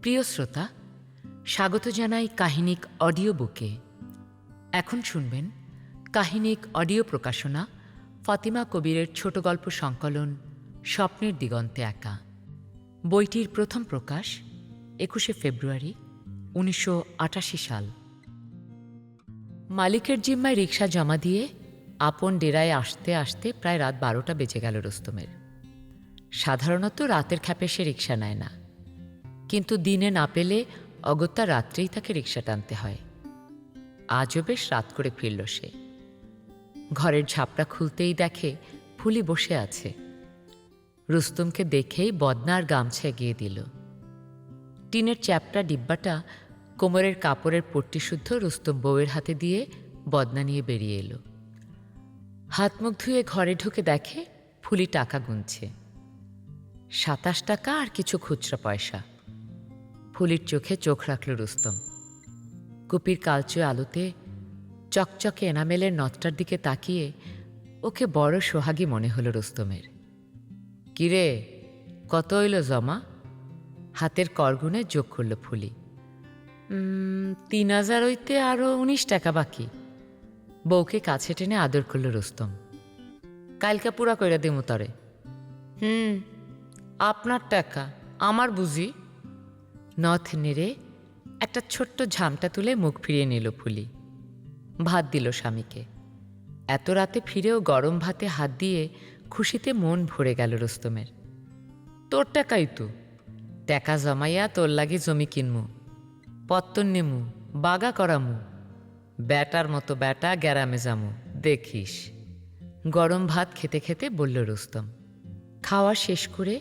প্রিয় শ্রোতা, স্বাগত জানাই কাহিনিক অডিও বুকে। এখন শুনবেন কাহিনিক অডিও প্রকাশনা ফাতিমা কবিরের ছোট গল্প সংকলন স্বপ্নের দিগন্তে একা। বইটির প্রথম প্রকাশ একুশে ফেব্রুয়ারি উনিশশো আটাশি সাল। মালিকের জিম্মায় রিক্সা জমা দিয়ে আপন ডেরায় আসতে আসতে প্রায় রাত বারোটা বেজে গেল রুস্তমের। সাধারণত রাতের খ্যাপে সে রিক্সা নেয় না। কিন্তু দিনে না পেলে অগত্যা রাত্রেই তাকে রিক্সা টানতে হয়। আজও বেশ রাত করে ফিরল সে। ঘরের ঝাপটা খুলতেই দেখে ফুলি বসে আছে। রুস্তমকে দেখেই বদনার গামছা এগিয়ে দিল। টিনের চ্যাপটা, ডিব্বাটা, কোমরের কাপড়ের পট্টি শুদ্ধ রুস্তম বউয়ের হাতে দিয়ে বদনা নিয়ে বেরিয়ে এলো। হাত মুখ ধুয়ে ঘরে ঢুকে দেখে ফুলি টাকা গুনছে। সাতাশ টাকা আর কিছু খুচরা পয়সা। ফুলির চোখে চোখ রাখল রুস্তম। কুপির কালচে আলোতে চকচকে এনামেলের নথটার দিকে তাকিয়ে ওকে বড় সোহাগী মনে হলো রুস্তমের। কিরে, কত হইল জমা? হাতের করগুনে যোগ করল ফুলি। তিন হাজার হইতে আরও উনিশ টাকা বাকি। বউকে কাছে টেনে আদর করল রুস্তম। কালকা পুরা কইরা দিমু তরে। হুম, আপনার টাকা, আমার বুঝি? নথ নেড়ে একটা ছোট্ট ঝামটা তুলে মুখ ফিরিয়ে নিল ফুলি। ভাত দিল স্বামীকে। এত রাতে ফিরেও গরম ভাতে হাত দিয়ে খুশিতে মন ভরে গেল রুস্তমের। তোর টাকাই তো। টাকা জমাইয়া তোর লাগি জমি কিনমু। পত্তন নেমু, বাগা করামু। ব্যাটার মতো ব্যাটা গ্যারামে যামু, দেখিস। গরম ভাত খেতে খেতে বলল রুস্তম। খাওয়া শেষ করে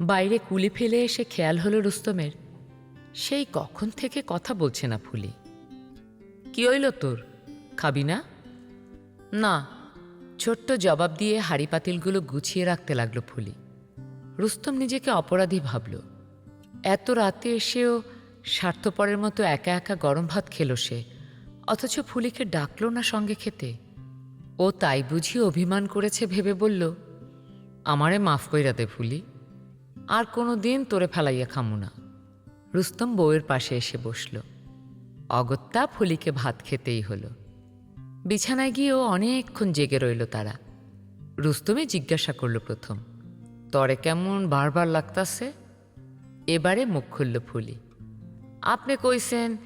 বাইরে কুলি ফেলে এসে খেয়াল হলো রুস্তমের। সেই কখন থেকে কথা বলছে না ফুলি? কি হইল তোর? খাবি না? না, ছোট্ট জবাব দিয়ে হাড়ি পাতিলগুলো গুছিয়ে রাখতে লাগল ফুলি। রুস্তম নিজেকে অপরাধী ভাবল। এত রাতে এসেও স্বার্থপরের মতো একা একা গরম ভাত খেলো সে। অথচ ফুলিকে ডাকলো না সঙ্গে খেতে। ও তাই বুঝি অভিমান করেছে ভেবে বলল, আমারে মাফ কইরা দে ফুলি। আর কোনো দিন তোরে ফেলাইয়া খামু না। রুস্তম বউয়ের পাশে এসে বসল। অগত্যা ফুলিকে ভাত খেতেই হলো। বিছানায় গিয়েও অনেকক্ষণ জেগে রইল তারা। রুস্তমে জিজ্ঞাসা করল প্রথম, তরে কেমন বারবার লাগতাছে? এবারে মুখ খুলল ফুলি, আপনি কইছেন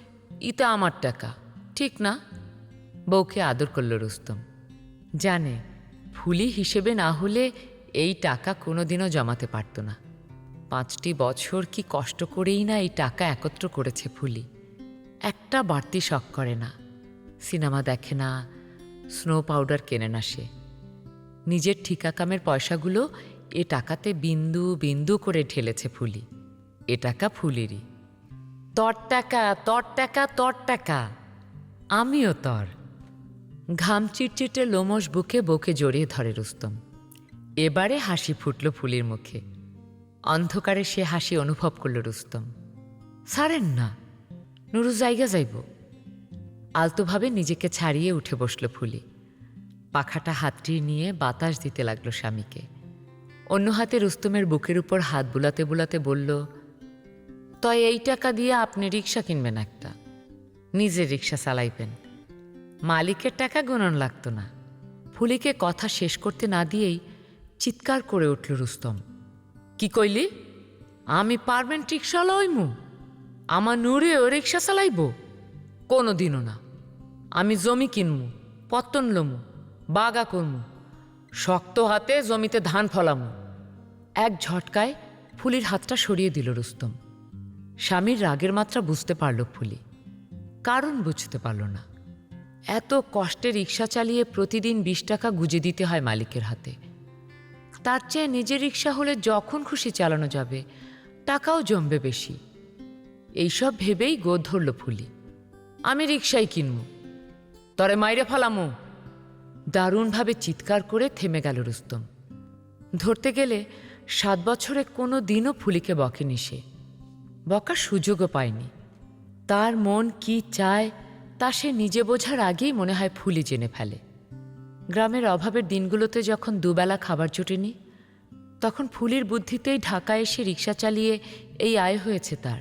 ইতা আমার টাকা, ঠিক না? বউকে আদর করল রুস্তম, জানে, ফুলি হিসেবে না হলে এই টাকা কোনোদিনও জমাতে পারত না। পাঁচটি বছর কি কষ্ট করেই না এই টাকা একত্র করেছে ফুলি? একটা বাড়তি শখ করে না। সিনেমা দেখে না, স্নো পাউডার কেনে না সে। নিজের ঠিকা কামের পয়সাগুলো এ টাকাতে বিন্দু বিন্দু করে ঢেলেছে ফুলি। এ টাকা ফুলিরই। তর টাকা তর টাকা তর টাকা। আমিও তর। ঘাম চিটচিটে লোমস বুকে বউকে জড়িয়ে ধরে রুস্তম। এবারে হাসি ফুটল ফুলির মুখে। অন্ধকারে সে হাসি অনুভব করল রুস্তম। সারেন না, নুরু জায়গা যাইব। আলতোভাবে নিজেকে ছাড়িয়ে উঠে বসল ফুলি। পাখাটা হাতটি নিয়ে বাতাস দিতে লাগল স্বামীকে। অন্য হাতে রুস্তমের বুকের উপর হাত বুলাতে বুলাতে বলল, তয় এই টাকা দিয়ে আপনি রিক্সা কিনবেন একটা। নিজের রিক্সা চালাইবেন। মালিকের টাকা গুণন লাগতো না। ফুলিকে কথা শেষ করতে না দিয়েই চিৎকার করে উঠল রুস্তম। কি কইলি? আমি পারবেন রিক্সাওয়ালা হইমু আমার নুরেও রিক্সা চালাইব? কোনো দিনও না। আমি জমি কিনমু, পত্তন লমু, বাগা করমু, শক্ত হাতে জমিতে ধান ফলামু। এক ঝটকায় ফুলির হাতটা সরিয়ে দিল রুস্তম। স্বামীর রাগের মাত্রা বুঝতে পারল ফুলি। কারণ বুঝতে পারল না। এত কষ্টে রিক্সা চালিয়ে প্রতিদিন বিশ টাকা গুজে দিতে হয় মালিকের হাতে। তার চেয়ে নিজের রিক্সা হলে যখন খুশি চালানো যাবে, টাকাও জমবে বেশি। এইসব ভেবেই গো ধরল ফুলি। আমি রিক্সাই কিনবো। তরে মাইরে ফালামো। দারুণভাবে চিৎকার করে থেমে গেল রুস্তম। ধরতে গেলে সাত বছরে কোনো দিনও ফুলিকে বকেনি সে। বকার সুযোগও পায়নি। তার মন কি চায়, তা সে নিজে বোঝার আগেই মনে হয় ফুলি জেনে ফেলে। গ্রামের অভাবের দিনগুলোতে যখন দুবেলা খাবার জোটেনি তখন ফুলির বুদ্ধিতেই ঢাকা এসে রিক্সা চালিয়ে এই আয় হয়েছে তার।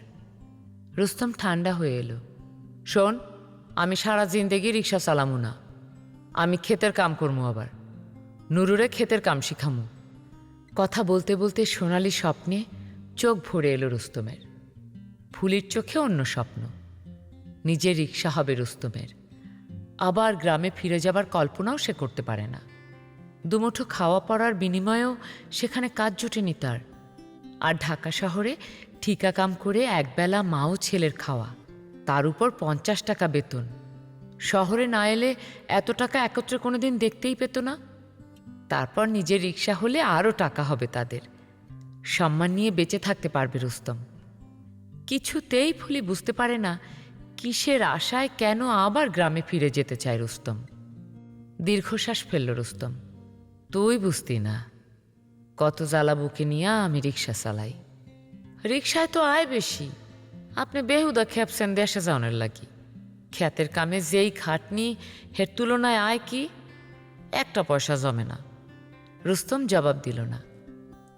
রুস্তম ঠান্ডা হয়ে এলো। শোন, আমি সারা জিন্দেগি রিক্সা চালামু না। আমি ক্ষেতের কাম করমু আবার। নুরুরে ক্ষেতের কাম শিখামু। কথা বলতে বলতে সোনালি স্বপ্নে চোখ ভরে এলো রুস্তমের। ফুলির চোখে অন্য স্বপ্ন। নিজের রিক্সা হবে রুস্তমের। আবার গ্রামে ফিরে যাবার কল্পনাও সে করতে পারে না। দুমুঠো খাওয়া পড়ার বিনিময়েও সেখানে কাজ জোটেনি তার। আর ঢাকা শহরে ঠিকা কাম করে একবেলা মাও ছেলের খাওয়া, তার উপর পঞ্চাশ টাকা বেতন। শহরে না এলে এত টাকা একত্রে কোনোদিন দেখতেই পেত না। তারপর নিজের রিক্সা হলে আরও টাকা হবে তাদের। সম্মান নিয়ে বেঁচে থাকতে পারবে রুস্তম। কিছুতেই ফুলি বুঝতে পারে না কিসের আশায় কেন আবার গ্রামে ফিরে যেতে চায় রুস্তম? দীর্ঘশ্বাস ফেলল রুস্তম। তুই বুঝতি না। কত জ্বালা বুকে নিয়ে আমি রিক্সা চালাই। রিক্সায় তো আয় বেশি। আপনি বেহুদা খেপছেন দেশে যাওয়ার লাগি। খ্যাতের কামে যেই খাটনি, হের তুলনায় আয় কি? একটা পয়সা জমে না। রুস্তম জবাব দিল না।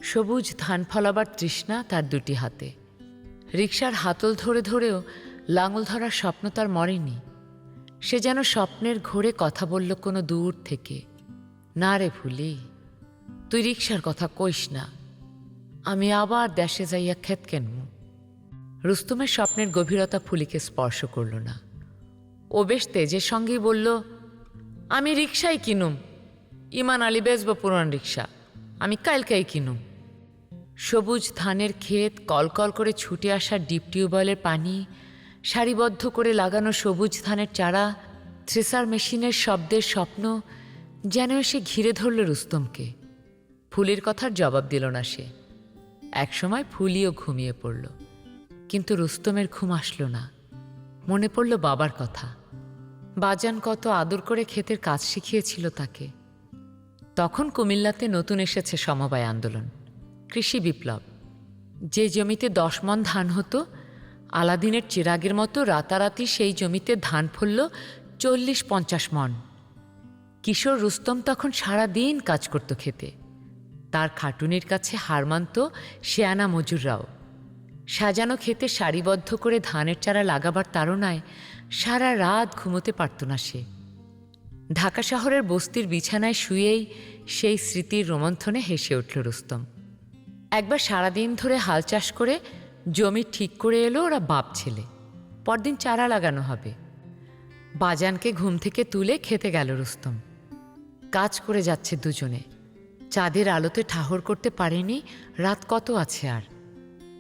সবুজ ধান ফলাবার তৃষ্ণা তার দুটি হাতে। রিক্সার হাতল ধরে ধরেও লাঙল ধরার স্বপ্ন তার মরেনি। সে যেন স্বপ্নের ঘোরে কথা বলল কোনো দূর থেকে। না রে ভুলি তুই রিক্সার কথা কইস না। আমি আবার দেশে যাইয়া খেত কেনমু রুস্তমের স্বপ্নের গভীরতা ফুলিকে স্পর্শ করল না। ও বেশ তেজের সঙ্গেই বলল, আমি রিক্সাই কিনুম। ইমান আলী বেচব পুরান রিক্সা আমি কালকাই কিনুম। সবুজ ধানের ক্ষেত কলকল করে ছুটে আসা ডিপ টিউবওয়েলের পানি সারিবদ্ধ করে লাগানো সবুজ ধানের চারা থ্রেসার মেশিনের শব্দের স্বপ্ন যেন এসে ঘিরে ধরল রুস্তমকে। ফুলের কথার জবাব দিল না সে। একসময় ফুলিও ঘুমিয়ে পড়ল। কিন্তু রুস্তমের ঘুম আসলো না। মনে পড়ল বাবার কথা। বাজান কত আদর করে ক্ষেতের কাজ শিখিয়েছিল তাকে। তখন কুমিল্লাতে নতুন এসেছে সমবায় আন্দোলন। কৃষি বিপ্লব। যে জমিতে দশ মন ধান হতো আলাদিনের চিরাগের মতো রাতারাতি সেই জমিতে ধান ফলল চল্লিশ পঞ্চাশ মন কিশোর রুস্তম তখন সারা দিন কাজ করত খেতে। তার খাটুনির কাছে হার মানত শেয়ানা মজুররাও। সাজানো খেতে সারিবদ্ধ করে ধানের চারা লাগাবার তাড়নায় সারা রাত ঘুমোতে পারত না সে। ঢাকা শহরের বস্তির বিছানায় শুয়েই সেই স্মৃতির রোমন্থনে হেসে উঠল রুস্তম। একবার সারাদিন ধরে হাল চাষ করে জমি ঠিক করে এলো ওরা বাপ ছেলে। পরদিন চারা লাগানো হবে। বাজানকে ঘুম থেকে তুলে খেতে গেল রুস্তম। কাজ করে যাচ্ছে দুজনে। চাঁদের আলোতে ঠাহর করতে পারেনি, রাত কত আছে আর?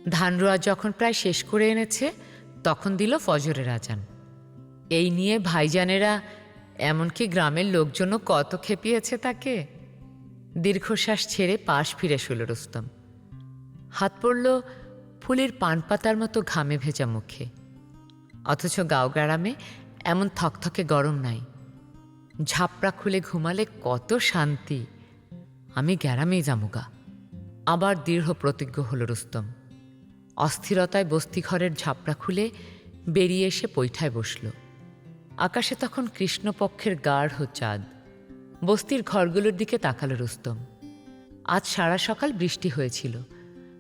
ধান রোয়া যখন প্রায় শেষ করে এনেছে, তখন দিল ফজরের আজান। এই নিয়ে ভাইজানেরা, এমনকি গ্রামের লোকজনও কত খেপিয়েছে তাকে। দীর্ঘশ্বাস ছেড়ে পাশ ফিরে শুল রুস্তম। হাত পড়ল ফুলের পান পাতার মতো ঘামে ভেজা মুখে। অথচ গাঁও গ্রামে এমন থকথকে গরম নাই। ঝাপড়া খুলে ঘুমালে কত শান্তি। আমি গ্যারামেই জামুগা আবার দৃঢ় প্রতিজ্ঞ হল রুস্তম। অস্থিরতায় বস্তিঘরের ঝাপড়া খুলে বেরিয়ে এসে পৈঠায় বসল। আকাশে তখন কৃষ্ণপক্ষের গাঢ় চাঁদ। বস্তির ঘরগুলোর দিকে তাকালো রুস্তম। আজ সারা সকাল বৃষ্টি হয়েছিল।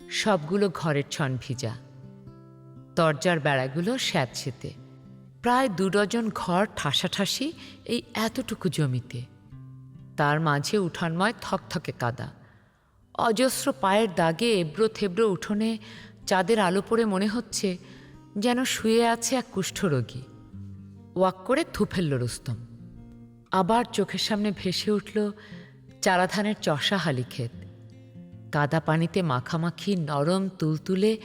সবগুলো ঘরের ছন ভিজা। দরজার বেড়াগুলো স্যাঁতসেতে। প্রায় দু ডজন ঘর ঠাসাঠাসি এই এতটুকু জমিতে। তার মাঝে উঠানময় থকথকে কাদা। অজস্র পায়ের দাগে এবড়ো থেবড়ো উঠোনে চাঁদের আলো পড়ে মনে হচ্ছে যেন শুয়ে আছে এক কুষ্ঠরোগী ওয়াক করে থু ফেলল রুস্তম। আবার চোখের সামনে ভেসে উঠল চারাধানের চষা হালি ক্ষেত। কাদা পানিতে মাখামাখি নরম তুলতুলে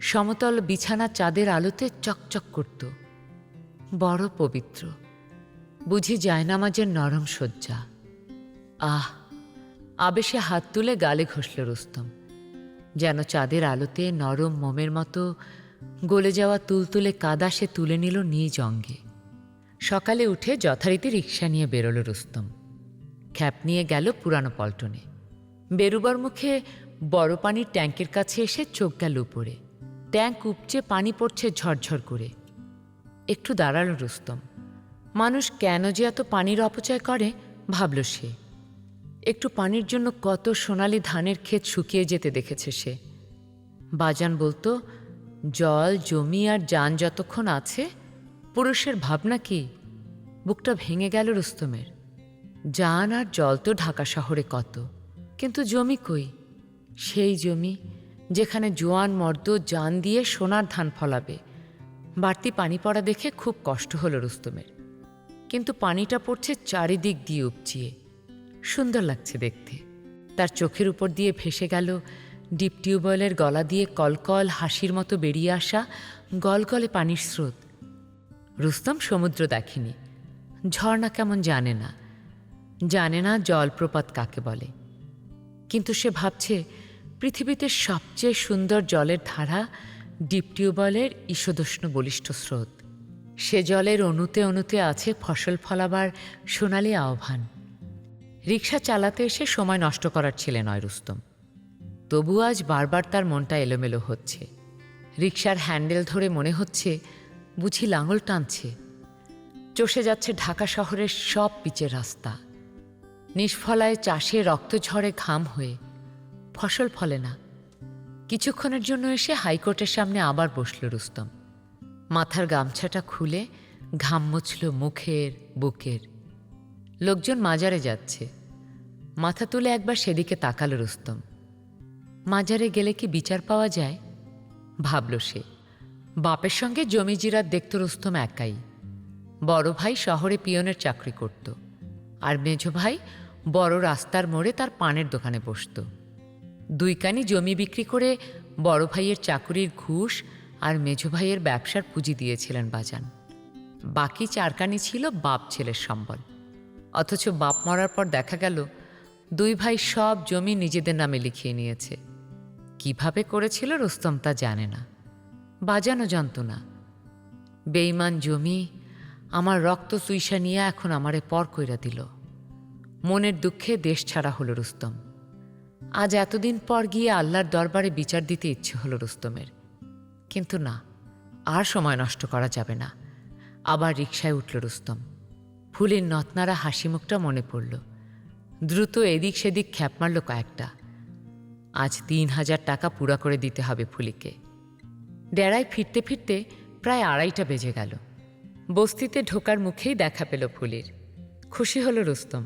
সমতল বিছানা চাঁদের আলোতে চকচক করত। বড় পবিত্র। বুঝি জায়নামাজের নরম শয্যা। আহ, আবেশে হাত তুলে গালে ঘষল রুস্তম। যেন চাঁদের আলোতে নরম মোমের মতো গলে যাওয়া তুলতুলে কাদা সে তুলে নিল নিজ অঙ্গে। সকালে উঠে যথারীতি রিক্সা নিয়ে বেরোল রুস্তম। খ্যাপ নিয়ে গেল পুরানো পল্টনে। বেরুবার মুখে বড় পানির ট্যাঙ্কের কাছে এসে চোখ গেল উপরে। ট্যাঙ্ক উপচে পানি পড়ছে ঝরঝর করে। একটু দাঁড়াল রুস্তম। মানুষ কেন যে এত পানির অপচয় করে, ভাবল সে। একটু পানির জন্য কত সোনালি ধানের ক্ষেত শুকিয়ে যেতে দেখেছে সে। বাজান বলতো, জল, জমি আর যান যতক্ষণ আছে, পুরুষের ভাবনা কি? বুকটা ভেঙে গেল রুস্তমের। যান আর জল তো ঢাকা শহরে কত? কিন্তু জমি কই? সেই জমি যেখানে জোয়ান মর্দ জান দিয়ে সোনার ধান ফলাবে। বাড়তি পানি পড়া দেখে খুব কষ্ট হলো রুস্তমের। কিন্তু পানিটা পড়ছে চারিদিক দিয়ে উপচিয়ে। সুন্দর লাগছে দেখতে। তার চোখের উপর দিয়ে ভেসে গেল ডিপ টিউবওয়েলের গলা দিয়ে কলকল হাসির মতো বেরিয়ে আসা গলগলে পানির স্রোত। রুস্তম সমুদ্র দেখেনি। ঝর্ণা কেমন জানে না। জানে না জলপ্রপাত কাকে বলে। কিন্তু সে ভাবছে, পৃথিবীতে সবচেয়ে সুন্দর জলের ধারা ডিপ টিউবওয়েলের ঈশদোষ্ণ বলিষ্ঠ স্রোত। সে জলের অণুতে অণুতে আছে ফসল ফলাবার সোনালি আহ্বান। রিক্সা চালাতে এসে সময় নষ্ট করার ছেলে নয় রুস্তম। তবু আজ বারবার তার মনটা এলোমেলো হচ্ছে। রিক্সার হ্যান্ডেল ধরে মনে হচ্ছে, বুঝি লাঙল টানছে। চষে যাচ্ছে ঢাকা শহরের সব পিচের রাস্তা। নিষ্ফলায় চাষে রক্ত ঝরে ঘাম হয়ে। ফসল ফলে না। কিছুক্ষণের জন্য এসে হাইকোর্টের সামনে আবার বসল রুস্তম। মাথার গামছাটা খুলে ঘাম মুছল মুখের, বুকের। লোকজন মাজারে যাচ্ছে। মাথা তুলে একবার সেদিকে তাকালো রুস্তম। মাজারে গেলে কি বিচার পাওয়া যায়? ভাবল সে। বাপের সঙ্গে জমি জিরাত দেখত রুস্তম একাই। বড় ভাই শহরে পিয়নের চাকরি করত। আর মেজ ভাই বড় রাস্তার মোড়ে তার পানের দোকানে বসত। দুই কানি জমি বিক্রি করে বড় ভাইয়ের চাকুরির ঘুষ আর মেঝো ভাইয়ের ব্যবসার পুঁজি দিয়েছিলেন বাজান। বাকি চারকানি ছিল বাপ ছেলের সম্বল। অথচ বাপ মরার পর দেখা গেল, দুই ভাই সব জমি নিজেদের নামে লিখিয়ে নিয়েছে। কীভাবে করেছিল রুস্তম তা জানে না। বাজানো জানত না। বেইমান জমি, আমার রক্ত চুইসা নিয়ে এখন আমারে পর কইরা দিল। মনের দুঃখে দেশ ছাড়া হলো রুস্তম। আজ এতদিন পর গিয়ে আল্লাহর দরবারে বিচার দিতে ইচ্ছে হলো রুস্তমের। কিন্তু না, আর সময় নষ্ট করা যাবে না। আবার রিকশায় উঠল রুস্তম। ফুলের নতনারা হাসি মুখটা মনে পড়ল। দ্রুত এদিক সেদিক খ্যাপ মারল কয়েকটা। আজ তিন হাজার টাকা পুরা করে দিতে হবে ফুলিকে। ডেরায় ফিরতে ফিরতে প্রায় আড়াইটা বেজে গেল। বস্তিতে ঢোকার মুখেই দেখা পেল ফুলির। খুশি হলো রুস্তম।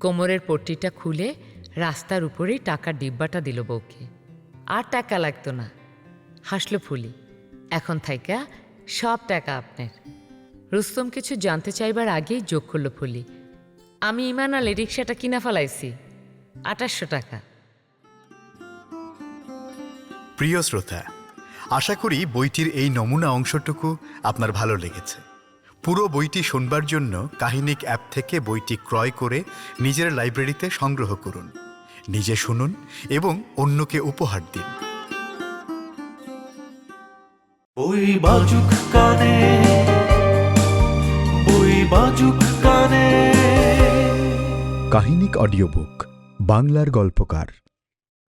কোমরের পট্টিটা খুলে রাস্তার উপরেই টাকার ডিব্বাটা দিল বউকে। আর টাকা লাগতো না। হাসলো ফুলি। এখন থাইকা সব টাকা আপনার। রুস্তম কিছু জানতে চাইবার আগেই যোগ করল ফুলি। আমি ইমান আলে রিক্সাটা কিনা ফেলাইছি? আঠাশশো টাকা। প্রিয় শ্রোতা, আশা করি বইটির এই নমুনা অংশটুকু আপনার ভালো লেগেছে। পুরো বইটি শোনবার জন্য কাহিনিক অ্যাপ থেকে বইটি ক্রয় করে নিজের লাইব্রেরিতে সংগ্রহ করুন। নিজে শুনুন এবং অন্যকে উপহার দিন। বই বাজুক কানে বই বাজুক কানে। কাহিনিক অডিও বুক বাংলার গল্পকার।